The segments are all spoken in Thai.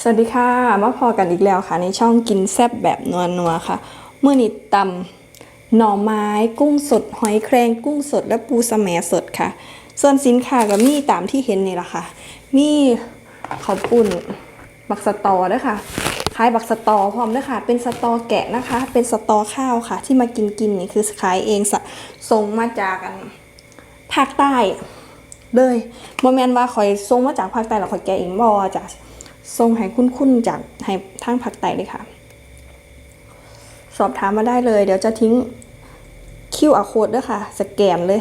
สวัสดีค่ะ มาพอกันอีกแล้วค่ะ ในช่องกินแซบแบบนัวนัวค่ะ เมื่อนี้ตำหน่อไม้กุ้งสด หอยแครงกุ้งสด และปูสแหมสดค่ะ ส่วนสินค้าก็มีตามที่เห็นนี่แหละค่ะ มีข้าวปุ้นบักสตอด้วยค่ะขายบักสตอพร้อมด้วยค่ะ เป็นสตอแกะนะคะ เป็นสตอข้าวค่ะ ที่มากินกินนี่คือขายเองส,ส่งมาจากกันภาคใต้เลยโมเมนต์ว่าคอยส่งมาจากภาคใต้แล้วคอยแกะเองบอจ้ะส่งให้คุ้นๆจากให้ทางภาคใต้เลยค่ะ สอบถามมาได้เลย เดี๋ยวจะทิ้ง QR code ด้วยค่ะ สแกนเลย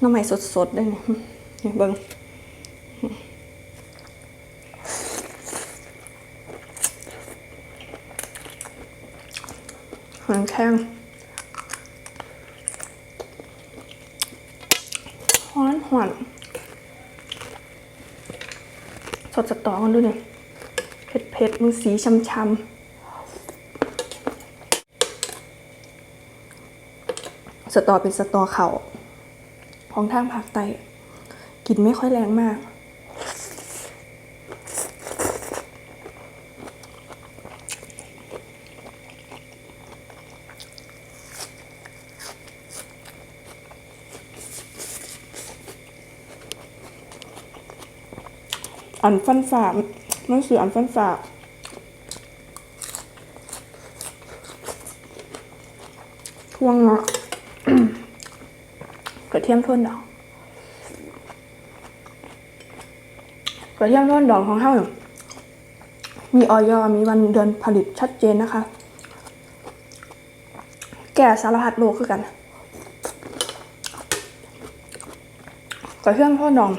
น้ำใหม่สดๆด้เนี่ยเบิ้งหางแข้งฮ้อนหอน สตอกันดูเนี่ยเผ็ดเผ็ดๆมึงสีช้ำๆสตอเป็นสตอเขาของทางภาคใต้กลิ่นไม่ค่อยแรงมาก อันฟันฝ่ามันคืออันฟันฝาท่วงเนาะกระเทียมโทนดอกกระเทียมโทนดอกของเฮามีออยมีวันเดือนผลิตชัดเจนนะคะ แก่สารพัดโลกคือกันกระเทียมโทนดอก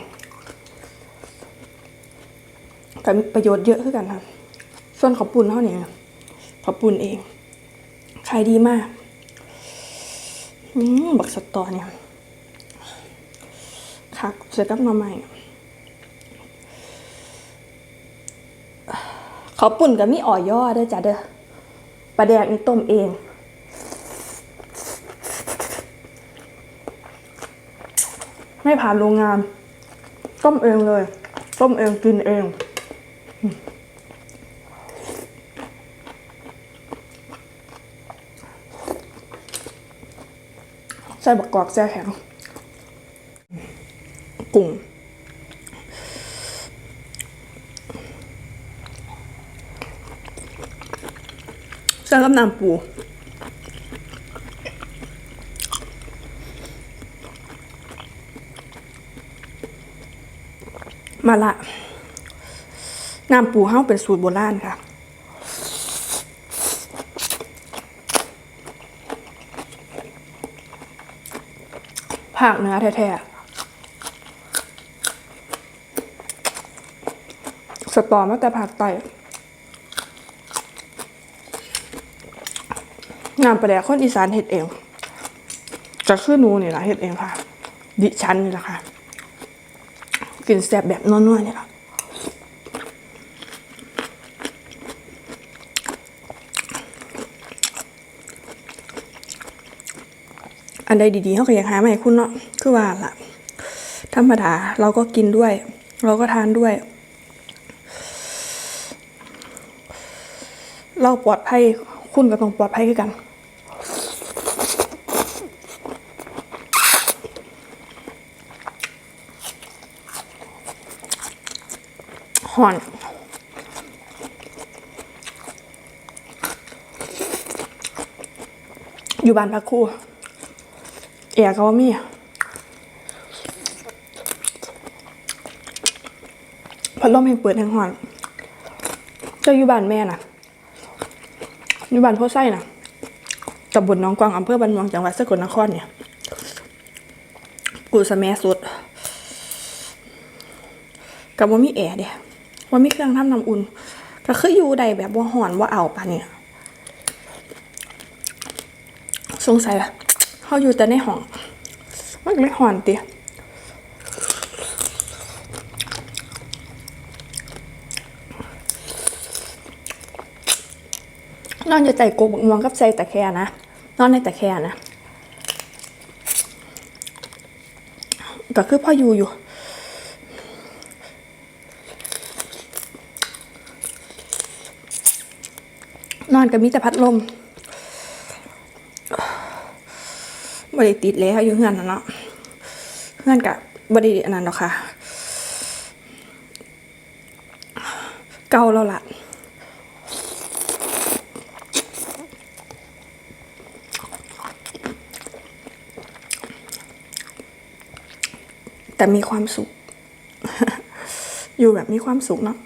ก็มีประโยชน์เยอะคือกันค่ะ ส่วนขอบปุ่นเท่านี้ขอบปุ่นเองขายดีมากอืมบักสตอเนี่ยคักเสร็จกับหน่อไม้เขาวปุ่นกับมีอ่อย่อเด้อจ้ะเด้อปลาแดกนี่ต้มเอง ไม่ผ่านโรงงาน ต้มเองเลย ต้มเองกินเอง ใส่บักกอกแซ่แข็งกุ้งใส่กับน้ำปูมาละ น้ำปูเฮ้าเป็นสูตรโบราณค่ะภาคเนื้อแท้ๆสตอมาแต่ภาคใต้น้ำปลาแดกคนอีสานเฮ็ดเองจะคือหนูนี่แหละเฮ็ดเองค่ะ ดิฉันนี่แหละค่ะ กินแซ่บแบบนัวๆนี่แหละ อันใดดีๆเขาก็อยากหามาให้คุณเนาะคือว่าล่ะ ธรรมดาเราก็กินด้วย เราก็ทานด้วย เราปลอดภัยคุณก็ต้องปลอดภัยคือกันหอนอยู่บ้านพักคู่ แอร์ก็ว่ามีพัดลมแห่งเปิดแห่งหอนเจ้าอยู่บ้านแม่น่ะ อยู่บ้านพ่อไส้น่ะตำบลน้องกวางอำเภอบันเมืองจังหวัดสกลนครเนี่ย กูสะแมสุด กับว่ามีแอร์เดียว่ามีเครื่องทำน้ำอุ่น ก็คืออยู่ใดแบบว่าหอนว่าเอาปะเนี่ย สงสัยละ เขาอยู่แต่ในห้องมันไม่หอนเตินอนอยู่ใต่กบมวงกับใส่ต่แค่นะ นอนในแต่แค่นะก็คือพ่ออยู่อยู่นอนกับมีแต่พัดลม บริติดแล้วอยู่เฮือนนะเนาะเฮือนกับบริอันนั้นหรอกค่ะ เกาแล้วล่ะแต่มีความสุข อยู่แบบมีความสุขเนาะ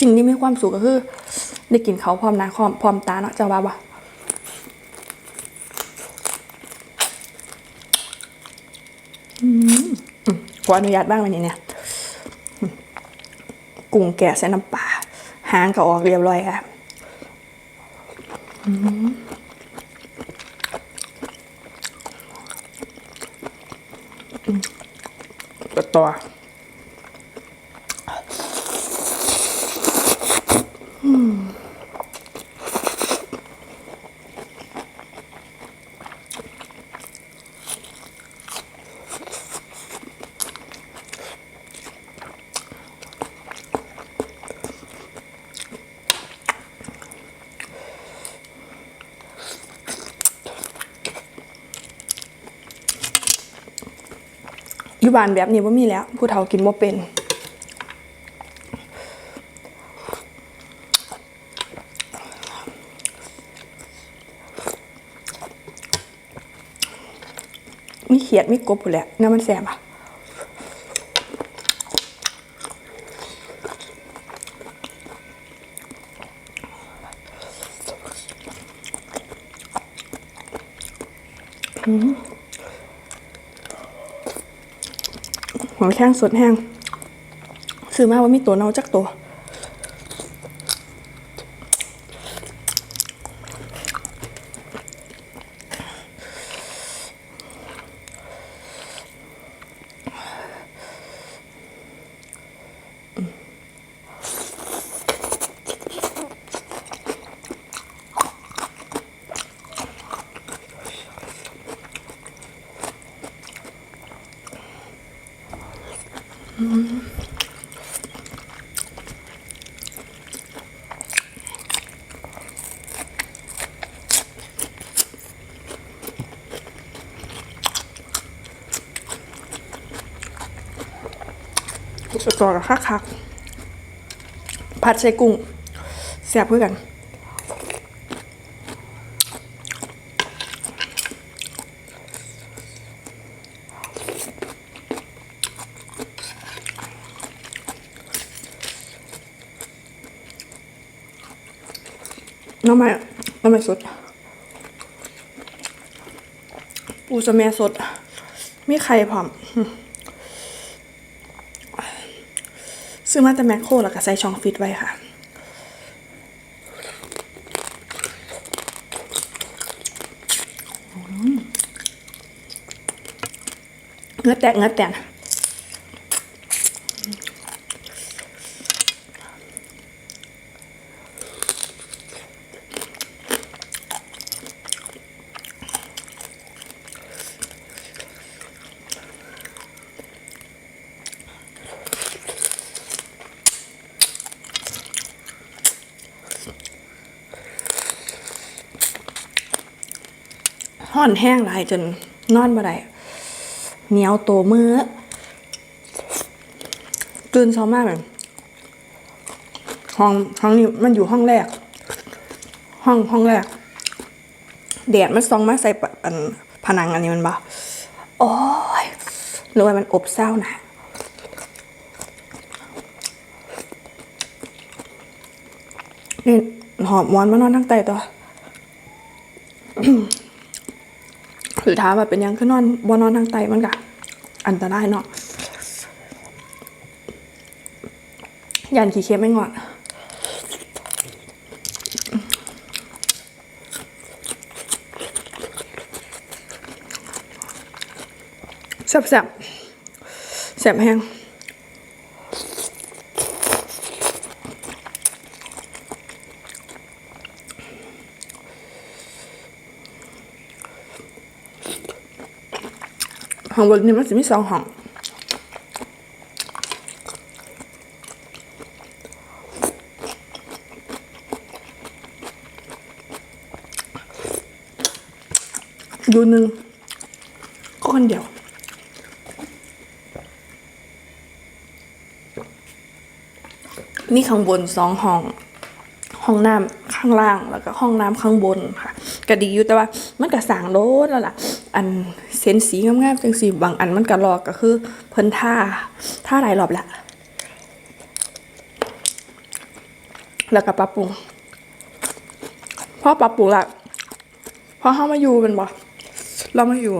สิ่งที่มีความสุขก็คือได้กินเขาพร้อมหนะพร้อมพร้อมตาเนาะจะว่าบ่อืมอืมขออนุญาตบ้างวันนี้เนี่ยกุ้งแกะใส่น้ำปลาหางก็ออกเรียบร้อยค่ะต่อ บานแบบนี้ว่ามีแล้ว ผู้เฒ่ากินว่าเป็น มีเขียดมีกบผู้นแหละเนี่ยมันแสบอะ หัวแข้งสดแห้งซื้อมาว่ามีตัวเน่าจักตัว สตอกับคักคักผัดใส่กุ้งแซ่บเพื่อกันน้ำไม้น้ำไม้สด ปูสะแมัสด มีไข่พร้อม ซื้อมาแต่แมคโครแล้วก็ใส่ช่องฟิตไว้ค่ะ เงือแตกเงือแตก อนแห้งหลายจนนอนบ่ได้เหนียวโตมือตื่นเช้ามากเลยห้องห้องนี้มันอยู่ห้องแรก ห้องห้องแรกแดดมันส่องมาใส่ปันผนังอันนี้มันบ่โอ้ยหรือว่ามันอบเศร้านะนี่หอมมอนมานอนทั้งไตตัว หรือถามว่าเป็นยังคือนอนบนนอนทางไตมันกะอันตรายเนาะยันขี้เค็มไม่งอดแซ่บแซ่บแซ่บแห้ง ห้องบนนี่มันจะมีสองห้องอยู่หนึ่งก็คนเดียวมีข้างบนสองห้อง ห้องน้ำข้างล่างแล้วก็ห้องน้ำข้างบนค่ะก็ดีอยู่แต่ว่ามันก็สร้างโลดแล้วล่ะ อัน เส้นสีงามๆจังสีบางอันมันก็ลอกก็คือ เพิ่นท่าท่าหลายรอบละแล้วก็ปรับปรุงพอปรับปรุงละพอเข้ามาอยู่เป็นบ่เรามาอยู่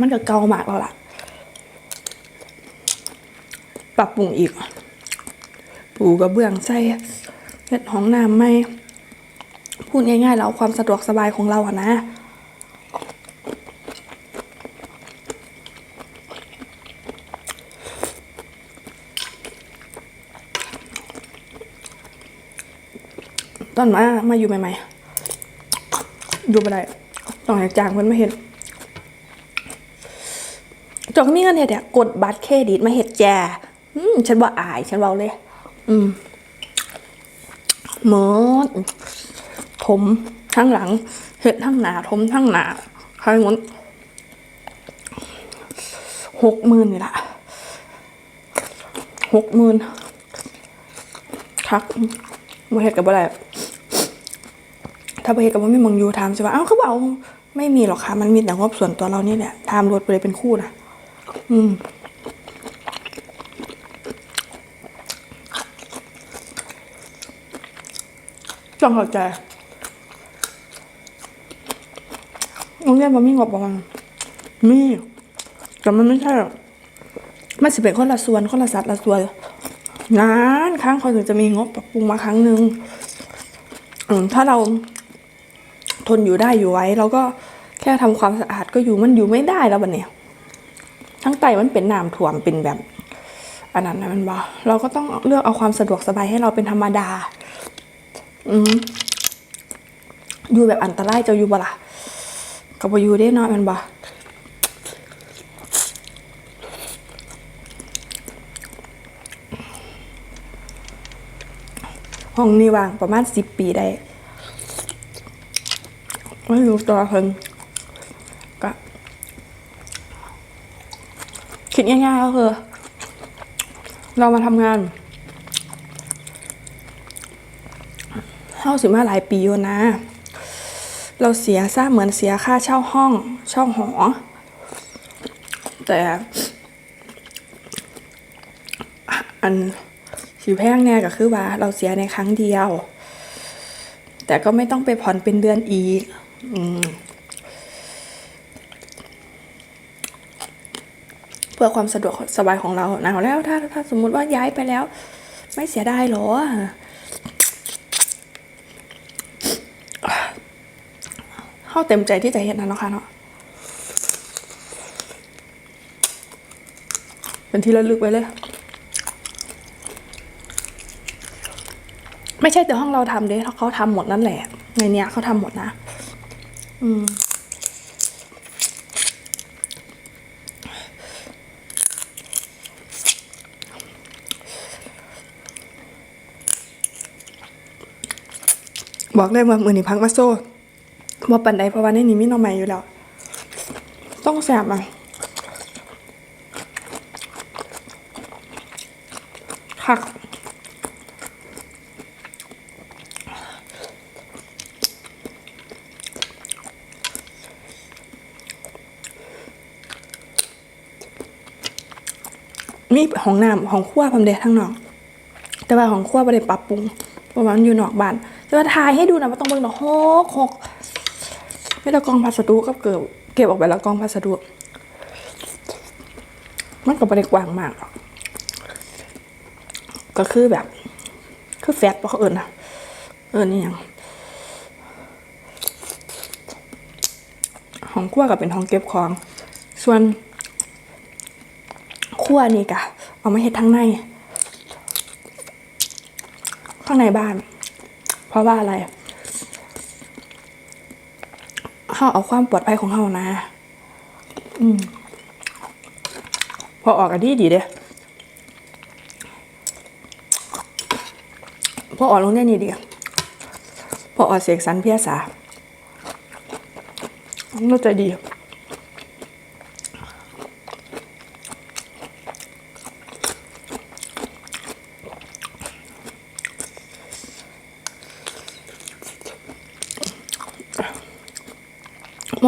มันก็เกามากแล้วล่ะ ปรับปรุงอีก ปูกระเบื้องใส่เม็ดห้องน้ำไม่ พูดง่ายๆแล้วความสะดวกสบายของเราอะนะ ตอนมา มาอยู่ใหม่ๆอยู่ไปได้ต้องให้จ้างเพิ่นมาเห็นจอกมีเงินเห็ดเนี่ยกดบัตรเครดิตมาเห็ดแจอืมฉันว่าอาย ฉันเบาเลย อืมหมดถมทั้งหลัง เห็ดทั้งหนาถมทั้งหนาใครหมดหกหมื่นนี่ละหกหมื่นครับมาเห็ดกับอะไร ถ้าไปเห็นกับว่าไม่มองอยู่ถามใช่ปะเอ้าเขาบอกไม่มีหรอกค่ะ มันมีแต่งบส่วนตัวเรานี่แหละทำรถไปเลยเป็นคู่นะอืมต้องเข้าใจโรงเรียนมันมีงบประมาณมีแต่มันไม่ใช่หรอกมันสิเป็นคนละส่วนคนละสัดละส่วนงานครั้งเขาถึงจะมีงบปรับปรุงมาครั้งหนึ่งถ้าเรา ทนอยู่ได้อยู่ไว้ เราก็แค่ทำความสะอาดก็อยู่มันอยู่ไม่ได้แล้วบัดเนี่ยทั้งไตมันเป็นน้ำท่วมเป็นแบบอันนั้นนะมันบอเราก็ต้องเลือกเอาความสะดวกสบายให้เราเป็นธรรมดา อืมอยู่แบบอันตรายจะอยู่บ่ล่ะกับบอยู่ได้เนอนมันบ่ห้องนี้วางประมาณสิบปีได้ ไม่รู้ตัวเพิ่นก็คิดง่ายๆก็คือ เรามาทำงานเข้าสิมาหลายปีอยู่นะ เราเสียซะเหมือนเสียค่าเช่าห้อง เช่าหอ แต่อันสีแพงเนี่ยก็คือว่า เราเสียในครั้งเดียว แต่ก็ไม่ต้องไปผ่อนเป็นเดือนอีก เพื่อความสะดวกสบายของเรานะแล้วถ้าถ้าสมมุติว่าย้ายไปแล้ว ไม่เสียดายหรอเข้าเต็มใจที่จะเห็นนะเนาะค่ะเนาะเป็นที่ระลึกไว้เลย ไม่ใช่แต่ห้องเราทำเด้เขาทำหมดนั่นแหละ ในเนี้ยเขาทำหมดนะ อืมบอกเลยว่ามือนี้พักมาโซ่ว่าปันใดเพราะว่าในนี้มีหน้องใหม่อยู่แล้ว ต้องแสบอะคัก มีห้องน้ำห้องครัวพร้อมเดะทั้งนอก แต่ว่าของครัวไม่ได้ปรับปรุงเพราะว่ามันอยู่นอกบ้านจะมาถ่ายให้ดูนะว่าต้องเบิ่งดอกหกหกไม่ละกองพัสดุก็เก็บเก็บออกไปแล้วกองพัสดุมันก็ไม่ได้กว้างมากหรอกก็คือแบบ คือแฟตเพราะเขาเอิญนะเอิญนี่ยังห้องครัวก็เป็นห้องเก็บของ ส่วน ขั้วนี่กะเอามาเฮ็ดทั้งในข้างในบ้าน เพราะว่าอะไรเฮาเอาความปลอดภัยของเฮานะ อืม พอออกกันดีดีเด้พอออกลงได้นี่ดีพอออกเสียงสันเพียสาน่าใจดี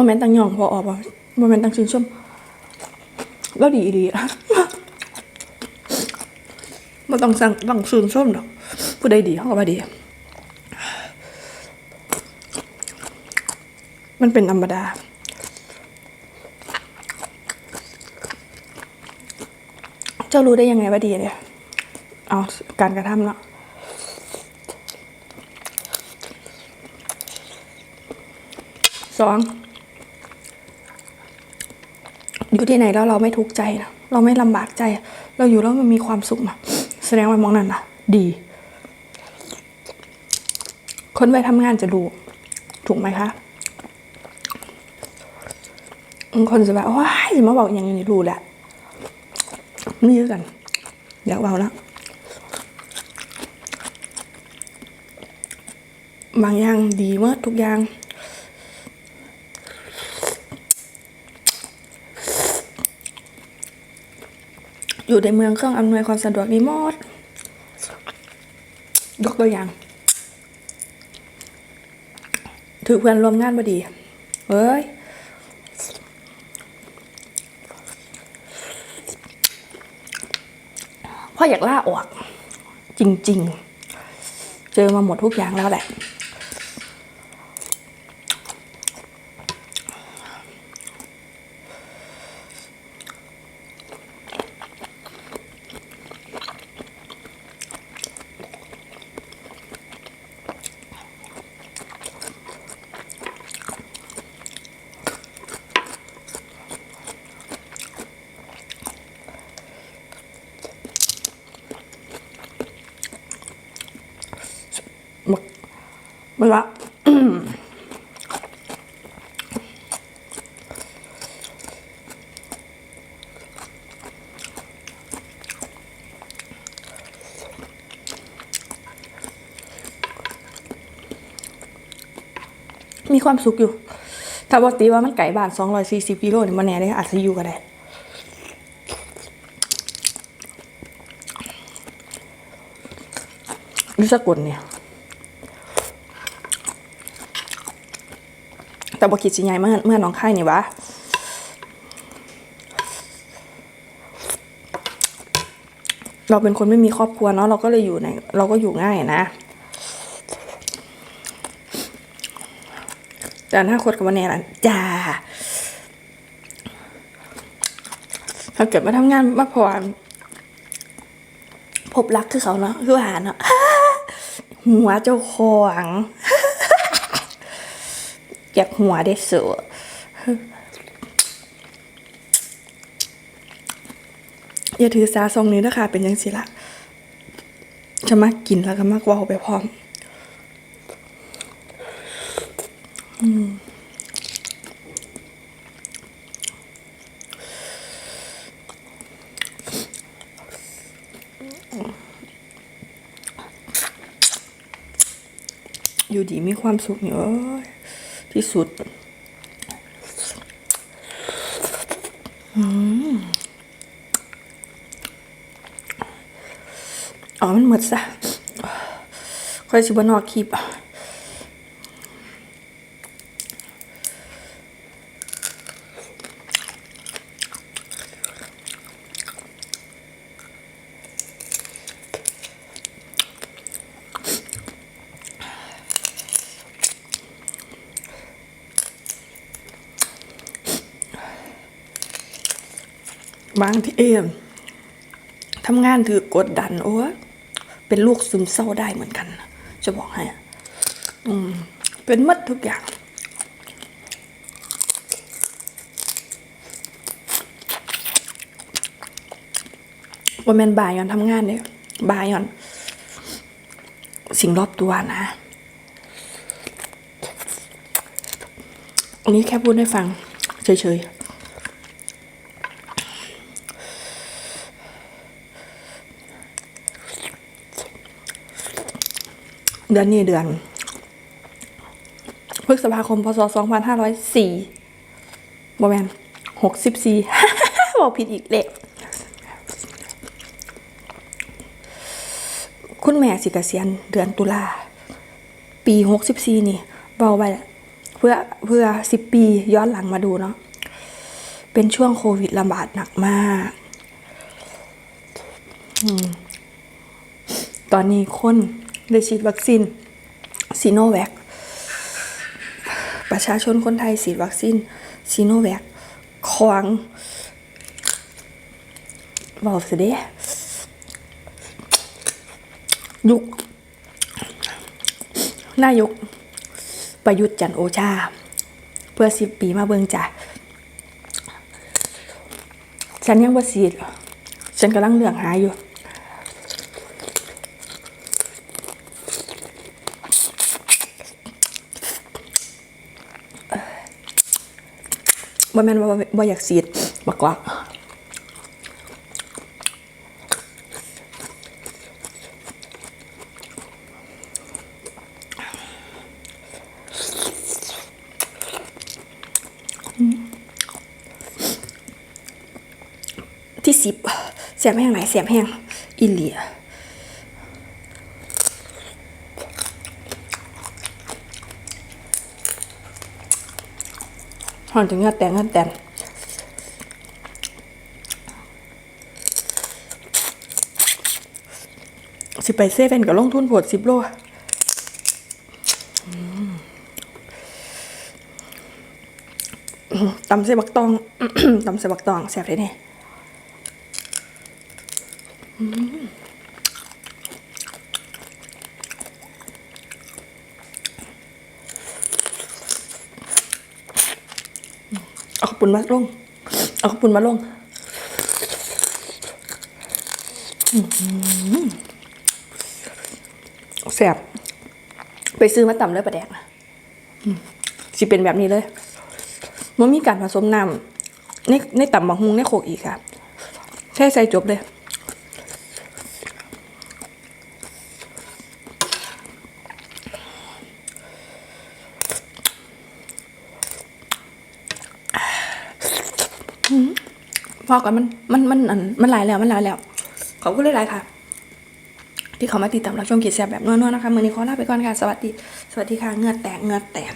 โมนต์ตังหย่องพอออกป่โมเมนต์ตังชื่นชมแล้วดีดีอะมาต้องสั่งต้องชื่นชมดอกผู้ใดดีเขาก็ว่าดี มันเป็นธรรมดาเจ้ารู้ได้ยังไงว่าดีเนี่ย เอาการกระทำเนาะ สอง อยู่ที่ไหนแล้วเราไม่ทุกข์ใจนะเราไม่ลำบากใจ เราอยู่แล้วมันมีความสุขนะแสดงว่ามองนั่นนะดี คนไปทำงานจะรู้ถูกไหมคะบางคนจะแบบว้ายจะมาบอกอย่างนี้รู้แหละนี่คือกันอยากเบาแล้วบางอย่างดีเมื่อทุกอย่าง อยู่ในเมืองเครื่องอำนวยความสะดวกนี่หมด ยกตัวอย่าง ถือเพื่อนรวมงานบดีเฮ้ยพ่ออยากล่าออก จริง ๆ เจอมาหมดทุกอย่างแล้วแหละ มดละมีความสุขอยู่ ถ้าบอกตีว่ามันไก่บ้าน 240กิโลนี่มันแน่ได้อาจจะอยู่ก็ได้อยุสกุลเนี่ย แต่บคิดสิใหญ่เมื่อเมื่อน้องไข่นี่วะเราเป็นคนไม่มีครอบครัวเนาะเราก็เลยอยู่ในเราก็อยู่ง่ายนะ แต่ถ้าคตกับวันนี้ล่ะจ้าถ้าเกิดมาทำงานมาพอพบรักคือเขาเนาะคือหาเนาะหัวเจ้าของ อยากหัวได้สวยอย่าถือสาทรงนี้นะคะเป็นยังสิละจะมากกินแล้วก็มากว่าไปพร้อมอยู่ดีมีความสุขเนี่ยอ้ย ที่สุดอ๋อ มันหมดซะค่อยสิบนอกคลิป บางที่เอมทำงานถือกดดันโอ้เป็นลูกซึมเศร้าได้เหมือนกัน จะบอกให้อืม เป็นมัดทุกอย่าง ว่าแมนบายอนทำงานเนี่ยบายอน สิ่งรอบตัวนะ อันนี้แค่พูดให้ฟัง เฉยๆ เดือนนี้เดือนพฤษภาคมพศ2504บแมน64บอกผิดอีกเละคุณแม่สิกเกษียณเดือนตุลา ปีหกสิบสี่นี่เบาไปแหละเพื่อเพื่อสิบปีย้อนหลังมาดูเนาะเป็นช่วงโควิดระบาดหนักมากอมตอนนี้คน ได้ฉีดวัคซีนซีโนแวคประชาชนคนไทยฉีดวัคซีนซีโนแวคควางบอกสิเด้ยุคนายก ประยุทธ์จันโอชา เพื่อสิบปีมาเบิงจ้ะฉันยังบ่าสีดฉันกำลังเลือกหาอยู่่แม่นว่าบ่บ่อยากสีดบักกว่าที่สิบเสียบแห้งไหนเสียบแห้งอิเลีย หอนถึงเงาแต่งเงาแต่งสิไปเซเว่นกับลงทุนผดสิบโลตำเสบักตองตำเสบักตองแซ่บเลยเนี่ย เอาขาวปุ่นมาลง เอาขาวปุ่นมาลงแสบไปซื้อมาต่ำเลยประแดกนะอืมสิเป็นแบบนี้เลยมันมีการผสมน้ำในในต่ำบังฮุงในโขกอีกค่ะ แค่ใส่จบเลย พอก่อนมันมันมันอันมันหลายแล้วมันหลายแล้ว ขอบคุณหลายๆค่ะ ที่เขามาติดตามรับชมกีแสบแบบนัวๆนะคะมือนี้ขอลาไปก่อนค่ะสวัสดี สวัสดีค่ะเงือแตกเงือแตก